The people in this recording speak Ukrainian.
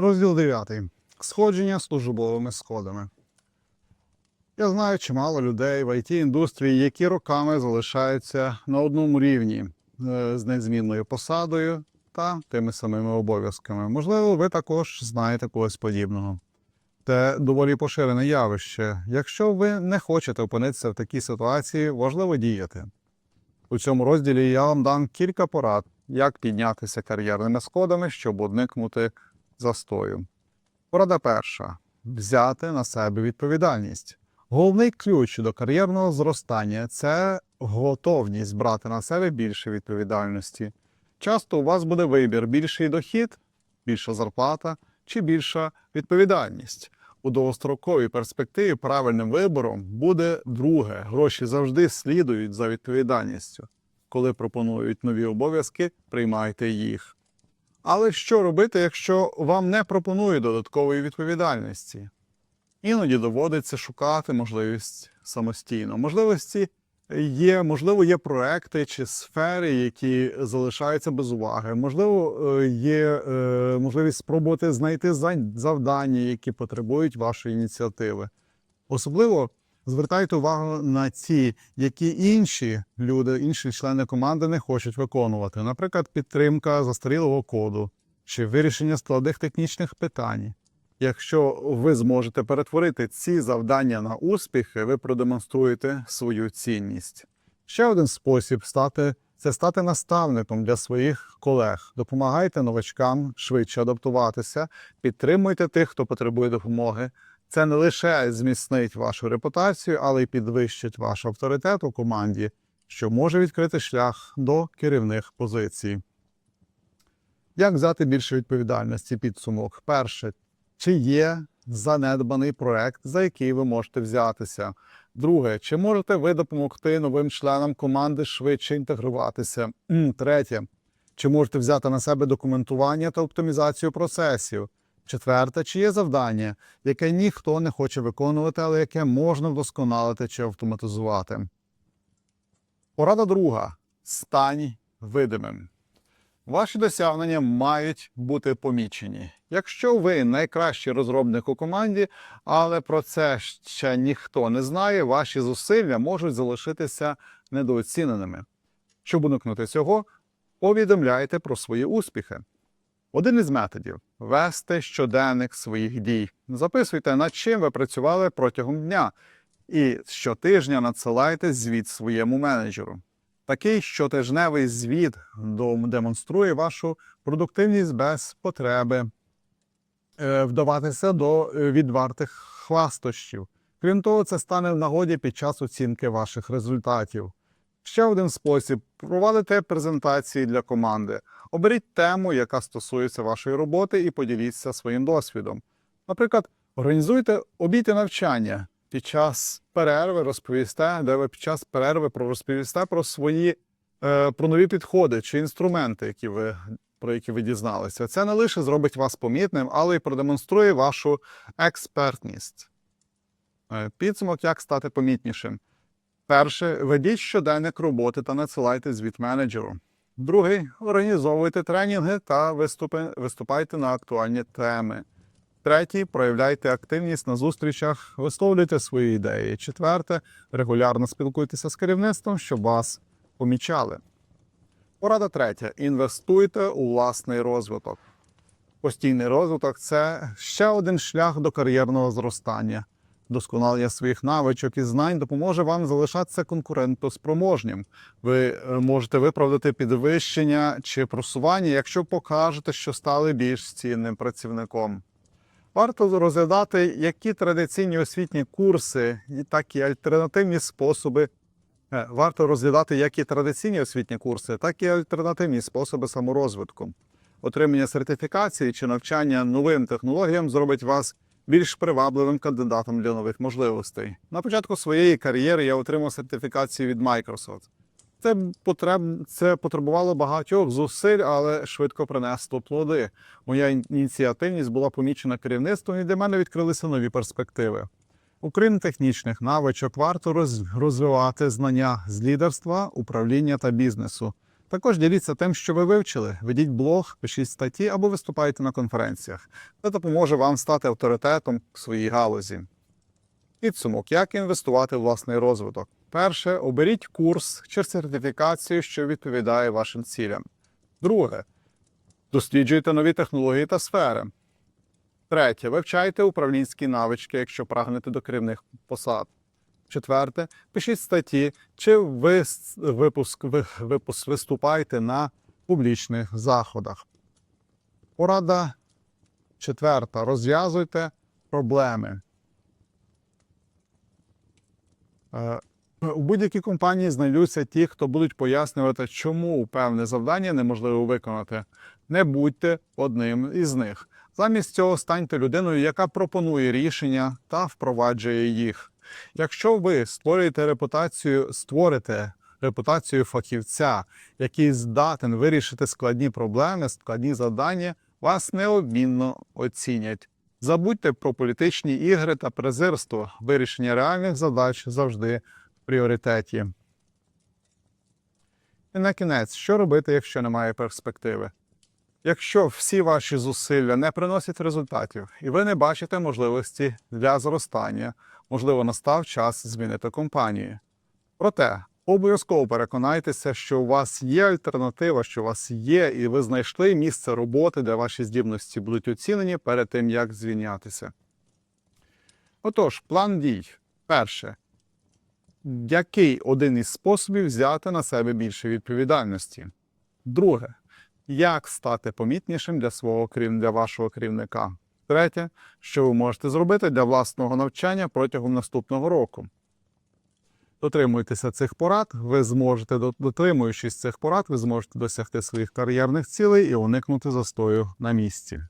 Розділ 9. Сходження службовими сходами. Я знаю чимало людей в IT-індустрії, які роками залишаються на одному рівні е, з незмінною посадою та тими самими обов'язками. Можливо, ви також знаєте когось подібного. Це доволі поширене явище. Якщо ви не хочете опинитися в такій ситуації, важливо діяти. У цьому розділі я вам дам кілька порад, як піднятися кар'єрними сходами, щоб уникнути застою. Порада перша взяти на себе відповідальність. Головний ключ до кар'єрного зростання це готовність брати на себе більше відповідальності. Часто у вас буде вибір більший дохід, більша зарплата чи більша відповідальність. У довгостроковій перспективі правильним вибором буде друге. Гроші завжди слідують за відповідальністю. Коли пропонують нові обов'язки, приймайте їх. Але що робити, якщо вам не пропонують додаткової відповідальності? Іноді доводиться шукати можливість самостійно. Можливості є, можливо, є проекти чи сфери, які залишаються без уваги. Можливо, е, є е, можливість спробувати знайти завдання, які потребують вашої ініціативи. Особливо звертайте увагу на ті, які інші люди, інші члени команди не хочуть виконувати. Наприклад, підтримка застарілого коду чи вирішення складних технічних питань. Якщо ви зможете перетворити ці завдання на успіхи, ви продемонструєте свою цінність. Ще один спосіб стати це стати наставником для своїх колег. Допомагайте новачкам швидше адаптуватися, підтримуйте тих, хто потребує допомоги. Це не лише зміцнить вашу репутацію, але й підвищить ваш авторитет у команді, що може відкрити шлях до керівних позицій. Як взяти більше відповідальності? Підсумок. Перше, чи є занедбаний проект, за який ви можете взятися? Друге, чи можете ви допомогти новим членам команди швидше інтегруватися? Третє, чи можете взяти на себе документування та оптимізацію процесів? Четверте, чи є завдання, яке ніхто не хоче виконувати, але яке можна вдосконалити чи автоматизувати? Порада друга: стань видимим. Ваші досягнення мають бути помічені. Якщо ви найкращий розробник у команді, але про це ще ніхто не знає, ваші зусилля можуть залишитися недооціненими. Щоб уникнути цього, повідомляйте про свої успіхи. Один із методів вести щоденник своїх дій. Записуйте, над чим ви працювали протягом дня, і щотижня надсилайте звіт своєму менеджеру. Такий щотижневий звіт демонструє вашу продуктивність без потреби е, вдаватися до е, відвартих хвастощів. Крім того, це стане в нагоді під час оцінки ваших результатів. Ще один спосіб проводити презентації для команди. Оберіть тему, яка стосується вашої роботи, і поділіться своїм досвідом. Наприклад, організуйте обід і навчання. Під час перерви розповісте, де ви під час перерви розповісте про свої е, про нові підходи чи інструменти, які ви, про які ви дізналися. Це не лише зробить вас помітним, але й продемонструє вашу експертність. Е, Підсумок, як стати помітнішим. Перше, ведіть щоденник роботи та надсилайте звіт менеджеру. Другий організовуйте тренінги та виступи, виступайте на актуальні теми. Третій проявляйте активність на зустрічах, висловлюйте свої ідеї. Четверте, регулярно спілкуйтеся з керівництвом, щоб вас помічали. Порада третя: інвестуйте у власний розвиток. Постійний розвиток це ще один шлях до кар'єрного зростання. Досконалення своїх навичок і знань допоможе вам залишатися конкурентоспроможнім. Ви е, можете виправдати підвищення чи просування, якщо покажете, що стали більш цінним працівником. Варто розглядати, які традиційні освітні курси, так і альтернативні способи. е, Варто розглядати як і традиційні освітні курси, так і альтернативні способи саморозвитку. Отримання сертифікації чи навчання новим технологіям зробить вас більш привабливим кандидатом для нових можливостей. На початку своєї кар'єри я отримав сертифікацію від Microsoft. Це, потреб... це потребувало багатьох зусиль, але швидко принесло плоди. Моя ініціативність була помічена керівництвом, і для мене відкрилися нові перспективи. Окрім технічних навичок, варто роз... розвивати знання з лідерства, управління та бізнесу. Також діліться тим, що ви вивчили. Ведіть блог, пишіть статті або виступайте на конференціях. Це допоможе вам стати авторитетом в своїй галузі. Підсумок, як інвестувати в власний розвиток. Перше, оберіть курс чи сертифікацію, що відповідає вашим цілям. Друге, досліджуйте нові технології та сфери. Третє, вивчайте управлінські навички, якщо прагнете до керівних посад. Четверте, пишіть статті, чи ви випуск, ви, випуск виступаєте на публічних заходах. Порада четверта. Розв'язуйте проблеми. Е, У будь-якій компанії знайдуться ті, хто будуть пояснювати, чому певне завдання неможливо виконати. Не будьте одним із них. Замість цього станьте людиною, яка пропонує рішення та впроваджує їх. Якщо ви створюєте репутацію, створите репутацію фахівця, який здатен вирішити складні проблеми, складні завдання, вас необмінно оцінять. Забудьте про політичні ігри та презирство. Вирішення реальних задач завжди в пріоритеті. І на кінець, що робити, якщо немає перспективи? Якщо всі ваші зусилля не приносять результатів, і ви не бачите можливості для зростання, можливо, настав час змінити компанію. Проте обов'язково переконайтеся, що у вас є альтернатива, що у вас є, і ви знайшли місце роботи, де ваші здібності будуть оцінені перед тим, як звільнятися. Отож, план дій. Перше. Який один із способів взяти на себе більше відповідальності? Друге. Як стати помітнішим для свого для вашого керівника? Третє, що ви можете зробити для власного навчання протягом наступного року. Дотримуйтеся цих порад, ви зможете, дотримуючись цих порад, ви зможете досягти своїх кар'єрних цілей і уникнути застою на місці.